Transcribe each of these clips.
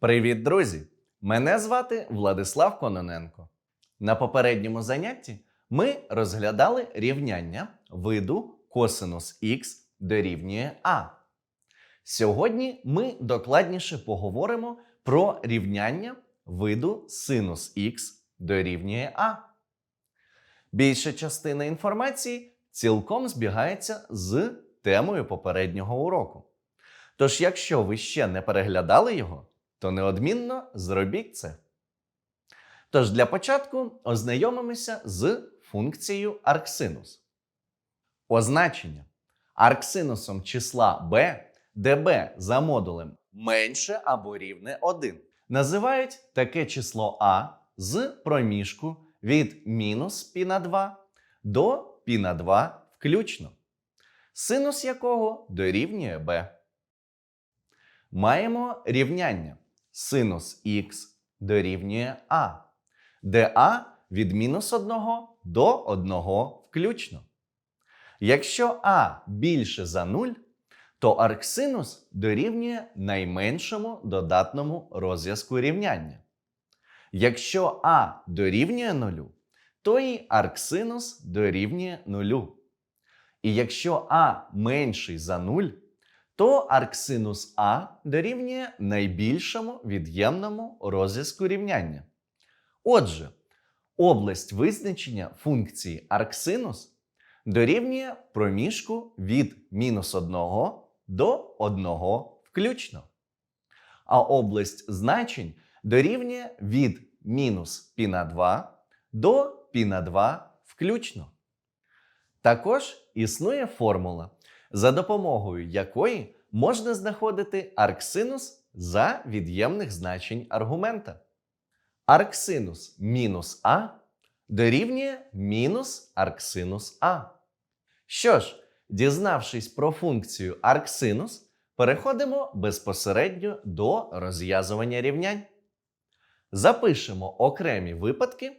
Привіт, друзі! Мене звати Владислав Кононенко. На попередньому занятті ми розглядали рівняння виду косинус х дорівнює а. Сьогодні ми докладніше поговоримо про рівняння виду синус х дорівнює а. Більша частина інформації цілком збігається з темою попереднього уроку. Тож, якщо ви ще не переглядали його, то неодмінно зробіть це. Тож для початку ознайомимося з функцією арксинус. Означення арксинусом числа b, де b за модулем менше або рівне 1, називають таке число а з проміжку від мінус π на 2 до π на 2 включно, синус якого дорівнює b. Маємо рівняння синус х дорівнює а, де а від мінус 1 до 1 включно. Якщо а більше за 0, то арксинус дорівнює найменшому додатному розв'язку рівняння. Якщо а дорівнює 0, то і арксинус дорівнює 0. І якщо а менший за 0, то арксинус А дорівнює найбільшому від'ємному розв'язку рівняння. Отже, область визначення функції арксинус дорівнює проміжку від мінус 1 до 1 включно. А область значень дорівнює від мінус π на 2 до π на 2 включно. Також існує формула, за допомогою якої можна знаходити арксинус за від'ємних значень аргумента. Арксинус мінус а дорівнює мінус арксинус а. Що ж, дізнавшись про функцію арксинус, переходимо безпосередньо до розв'язування рівнянь. Запишемо окремі випадки,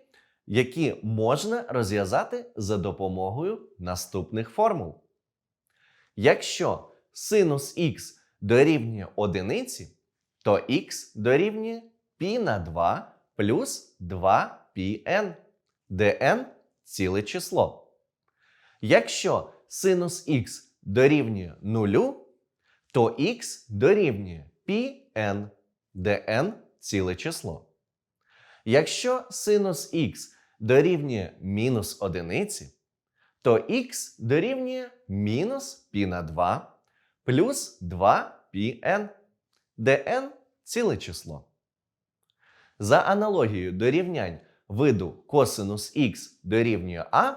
які можна розв'язати за допомогою наступних формул. Якщо синус х дорівнює одиниці, то х дорівнює π на 2 плюс 2πn, де n – ціле число. Якщо синус х дорівнює 0, то х дорівнює πn, де n – ціле число. Якщо синус х дорівнює мінус одиниці, то х дорівнює мінус π на 2 плюс 2πn, де n – ціле число. За аналогією до рівнянь виду косинус х дорівнює а,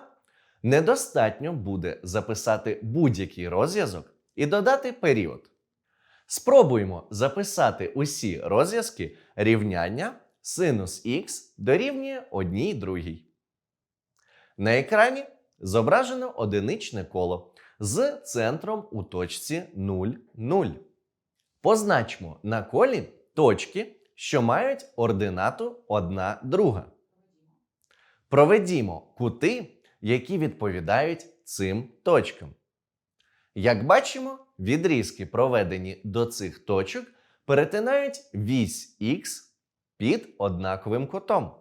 недостатньо буде записати будь-який розв'язок і додати період. Спробуємо записати усі розв'язки рівняння синус х дорівнює одній другій. На екрані зображено одиничне коло з центром у точці 0, 0. Позначмо на колі точки, що мають ординату 1 друга. Проведімо кути, які відповідають цим точкам. Як бачимо, відрізки, проведені до цих точок, перетинають вісь х під однаковим кутом.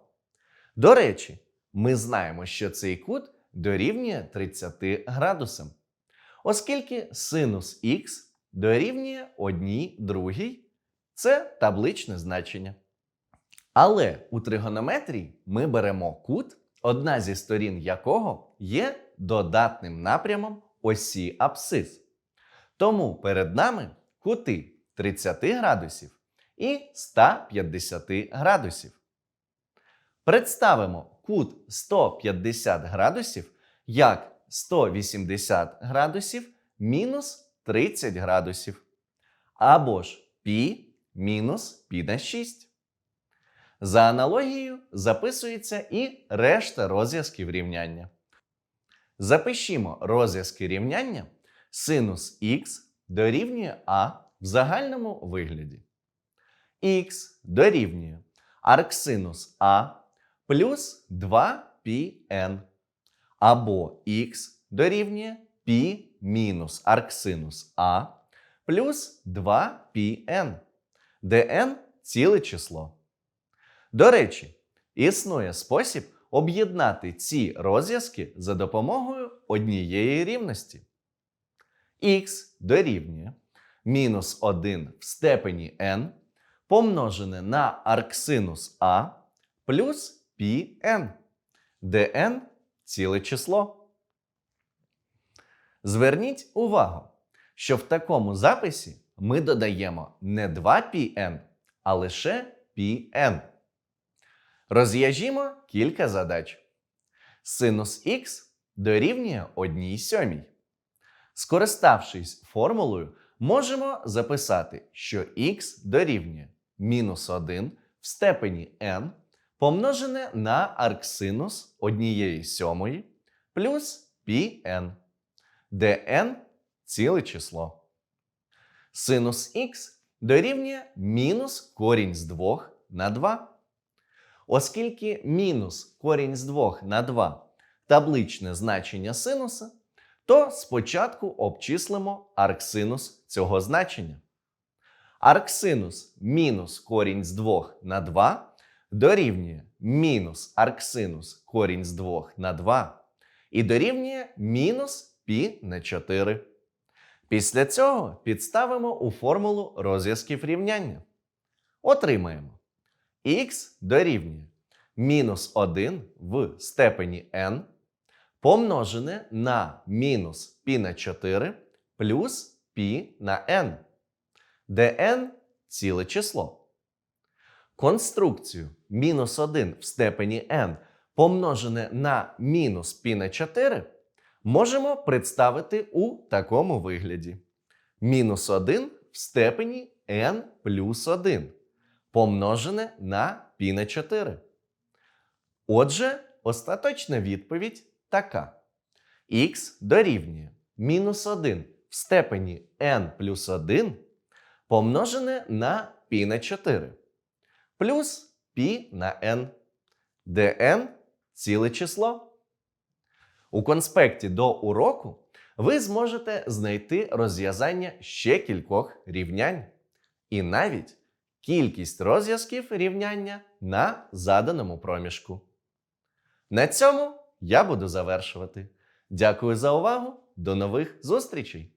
До речі, ми знаємо, що цей кут дорівнює 30 градусам, оскільки синус х дорівнює 1 другій, це табличне значення. Але у тригонометрії ми беремо кут, одна зі сторін якого є додатним напрямом осі абсцис. Тому перед нами кути 30 градусів і 150 градусів. Представимо кут 150 градусів як 180 градусів мінус 30 градусів. Або ж π мінус π на 6. За аналогією записується і решта розв'язків рівняння. Запишімо розв'язки рівняння синус х дорівнює а в загальному вигляді. х дорівнює арксинус а плюс 2πn. Або х дорівнює π мінус арксинус а плюс 2πn, де n ціле число. До речі, існує спосіб об'єднати ці розв'язки за допомогою однієї рівності. х дорівнює мінус 1 в степені n помножене на арксинус а плюс Pn, де n ціле число. Зверніть увагу, що в такому записі ми додаємо не 2Pn, а лише Pn. Розв'яжімо кілька задач. Синус х дорівнює 1 сьомій. Скориставшись формулою, можемо записати, що х дорівнює мінус 1 в степені n помножене на арксинус 1 сьомої плюс πn, де n – ціле число. Синус х дорівнює мінус корінь з 2 на 2. Оскільки мінус корінь з 2 на 2 табличне значення синуса, то спочатку обчислимо арксинус цього значення. Арксинус мінус корінь з 2 на 2 дорівнює мінус арксинус корінь з 2 на 2 і дорівнює мінус пі на 4. Після цього підставимо у формулу розв'язків рівняння. Отримаємо х дорівнює мінус 1 в степені n помножене на мінус π на 4 плюс π на n, де n – ціле число конструкцію мінус 1 в степені n помножене на мінус пі на 4, можемо представити у такому вигляді. Мінус 1 в степені n плюс 1 помножене на π на 4. Отже, остаточна відповідь така. x дорівнює мінус 1 в степені n плюс 1 помножене на π на 4 плюс π на n, де n – ціле число. У конспекті до уроку ви зможете знайти розв'язання ще кількох рівнянь і навіть кількість розв'язків рівняння на заданому проміжку. На цьому я буду завершувати. Дякую за увагу. До нових зустрічей!